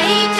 right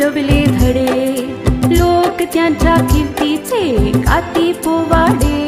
फिरवले धडे. लोक त्यांच्या कीर्तीचे काती पोवाडे.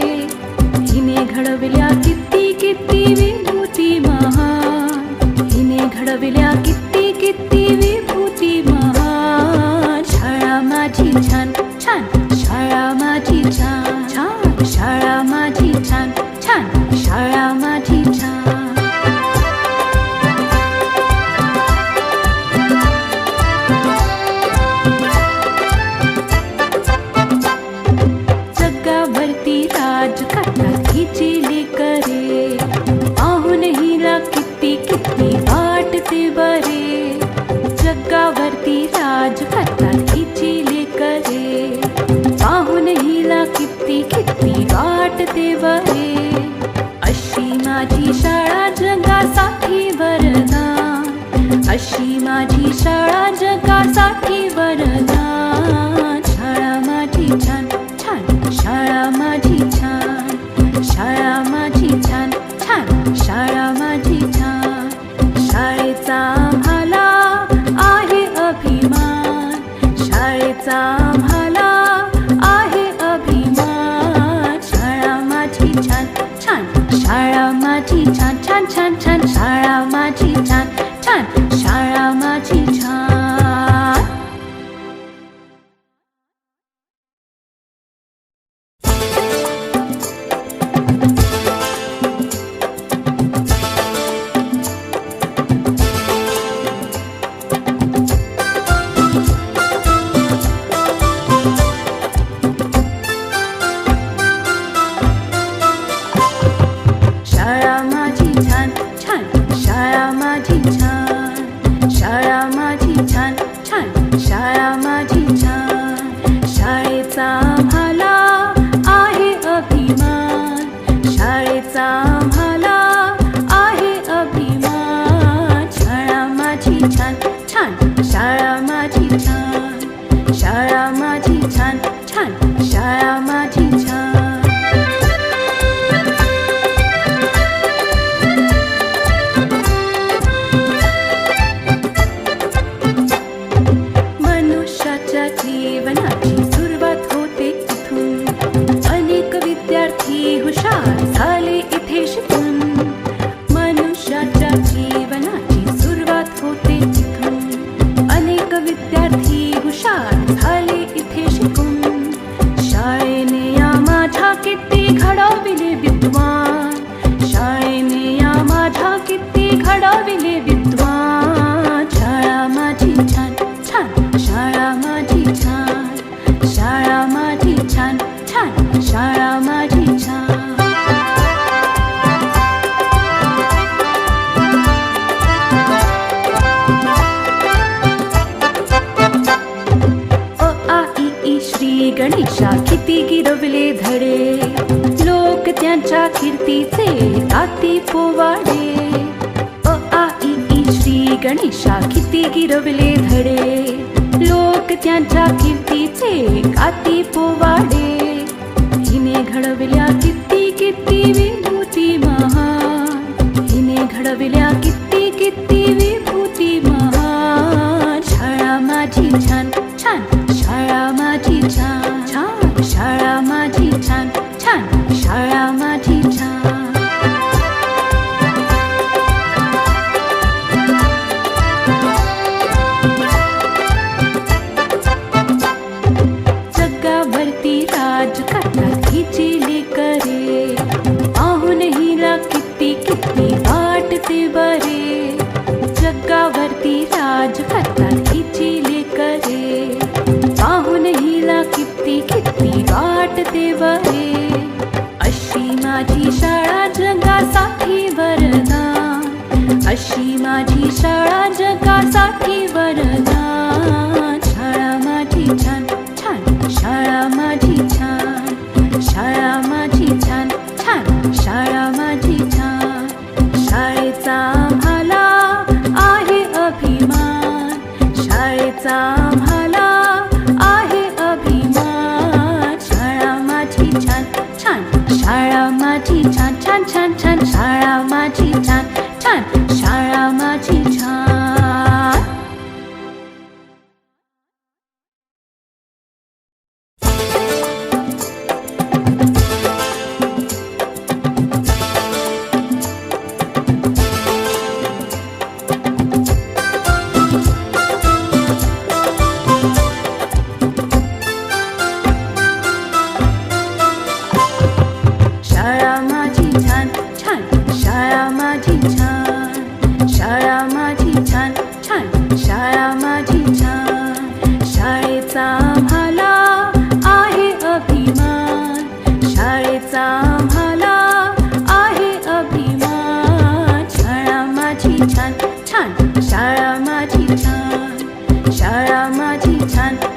Energy. धडे. लोक त्यांच्या कीर्तीचे ताती पोवाडे. अ आ श्री गणेशा किती गिरवले धडे. लोक त्यांच्या कीर्तीचे काती पोवाडे. हिने घडविल्या किती किती विभूती महा हिने घडविल्या किती किती लाज घातात हिची लेकरे. पाहून हिला किती किती वाट देवा सांभाळा आहे अभिमान. शाळा माझी छान छान. शाळा छान छान छान छान. शाळा माझी छान छान. शाळा माझी छान. Aramati Chan.